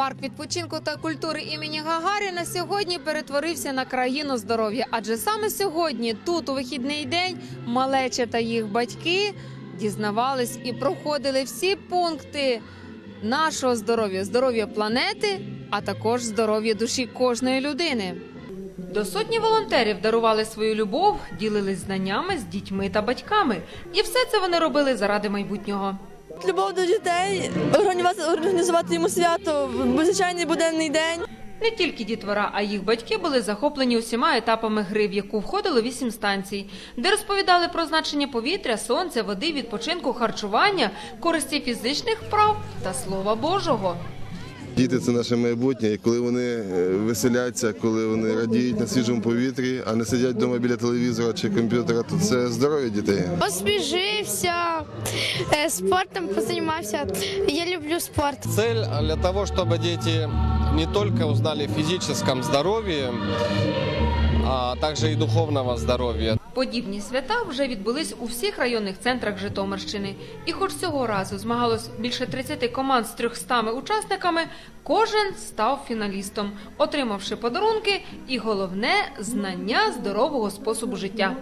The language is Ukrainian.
Парк відпочинку та культури імені Гагаріна сьогодні перетворився на країну здоров'я. Адже саме сьогодні, тут у вихідний день, малеча та їх батьки дізнавались і проходили всі пункти нашого здоров'я, здоров'я планети, а також здоров'я душі кожної людини. До сотні волонтерів дарували свою любов, ділились знаннями з дітьми та батьками, і все це вони робили заради майбутнього. Любов до дітей, організувати, організувати йому свято в звичайний буденний день. Не тільки дітвора, а їх батьки були захоплені усіма етапами гри, в яку входило вісім станцій, де розповідали про значення повітря, сонця, води, відпочинку, харчування, користі фізичних вправ та слова Божого. Діти це наше майбутнє, і коли вони е, веселяться, коли вони радіють на свіжому повітрі, а не сидять вдома біля телевізора чи комп'ютера, то це здоров'я дітей. Освіжився, е, спортом позаймався. Я люблю спорт. Цель для того, чтобы дети не только узнали о физическом здоровье, а также и духовного здоровья. Подібні свята вже відбулись у всіх районних центрах Житомирщини. І хоч цього разу змагалось більше 30 команд з 300 учасниками, кожен став фіналістом, отримавши подарунки і головне знання здорового способу життя.